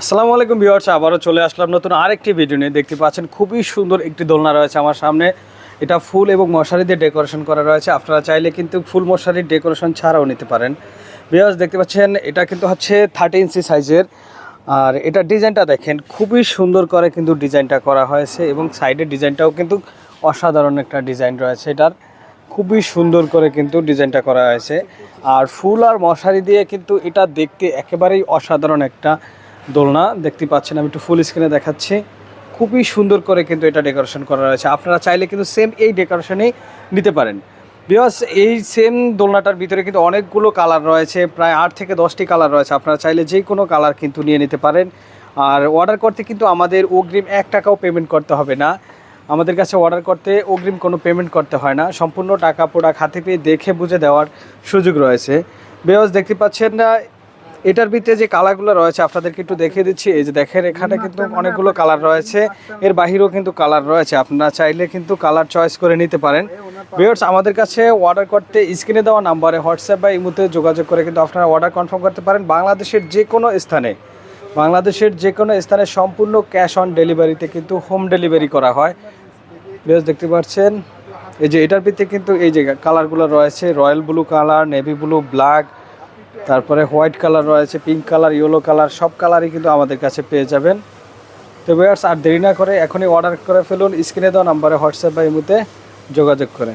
আসসালামু আলাইকুম ভিউয়ার্স, আবারও চলে আসলাম নতুন আরেকটি ভিডিও নিয়ে। দেখতে পাচ্ছেন, খুবই সুন্দর একটি দোলনা রয়েছে আমার সামনে। এটা ফুল এবং মশারি দিয়ে ডেকোরেশন করা রয়েছে। আপনারা চাইলে কিন্তু ফুল মশারির ডেকোরেশন ছাড়াও নিতে পারেন। ভিউয়ার্স, দেখতে পাচ্ছেন, এটা কিন্তু হচ্ছে থার্টি ইঞ্চি সাইজের। আর এটা ডিজাইনটা দেখেন, খুবই সুন্দর করে কিন্তু ডিজাইনটা করা হয়েছে এবং সাইডের ডিজাইনটাও কিন্তু অসাধারণ একটা ডিজাইন রয়েছে এটার। খুবই সুন্দর করে কিন্তু ডিজাইনটা করা হয়েছে। আর ফুল আর মশারি দিয়ে কিন্তু এটা দেখতে একেবারেই অসাধারণ একটা দোলনা, দেখতে পাচ্ছেন আমি একটু ফুল স্ক্রিনে দেখাচ্ছি। খুবই সুন্দর করে কিন্তু এটা ডেকোরেশন করা রয়েছে। আপনারা চাইলে কিন্তু সেম এই ডেকোরেশনেই নিতে পারেন। বিকজ এই সেম দোলনাটার ভিতরে কিন্তু অনেকগুলো কালার রয়েছে, প্রায় আট থেকে দশটি কালার রয়েছে। আপনারা চাইলে যে কোনো কালার কিন্তু নিয়ে নিতে পারেন। আর অর্ডার করতে কিন্তু আমাদের অগ্রিম এক টাকাও পেমেন্ট করতে হবে না। আমাদের কাছে অর্ডার করতে অগ্রিম কোনো পেমেন্ট করতে হয় না। সম্পূর্ণ টাকা প্রোডাক্ট হাতে পেয়ে দেখে বুঝে দেওয়ার সুযোগ রয়েছে। বেওয়াজ দেখতে পাচ্ছেন না এটার ভিতরে যে কালারগুলো রয়েছে, আপনাদেরকে একটু দেখিয়ে দিচ্ছি। এই যে দেখেন, এখানে কিন্তু অনেকগুলো কালার রয়েছে। এর বাহিরেও কিন্তু কালার রয়েছে। আপনারা চাইলে কিন্তু কালার চয়েস করে নিতে পারেন। ভিউয়ার্স আমাদের কাছে অর্ডার করতে স্ক্রিনে দেওয়া নাম্বারে হোয়াটসঅ্যাপ বা ইমুতে যোগাযোগ করে কিন্তু আপনারা অর্ডার কনফার্ম করতে পারেন। বাংলাদেশের যে কোনো স্থানে, বাংলাদেশের যে কোনো স্থানে সম্পূর্ণ ক্যাশ অন ডেলিভারিতে কিন্তু হোম ডেলিভারি করা হয়। বেশ দেখতে পাচ্ছেন? এই যে এটার ভিতরে কিন্তু এই যে কালারগুলো রয়েছে royal blue colour navy blue black তারপরে হোয়াইট কালার রয়েছে, পিঙ্ক কালার, ইয়েলো কালার, সব কালারই কিন্তু আমাদের কাছে পেয়ে যাবেন। তো ওয়ার্স আর দেরি না করে এখনই অর্ডার করে ফেলুন, স্ক্রিনে দেওয়া নাম্বারে হোয়াটসঅ্যাপ বা ইমুতে যোগাযোগ করে।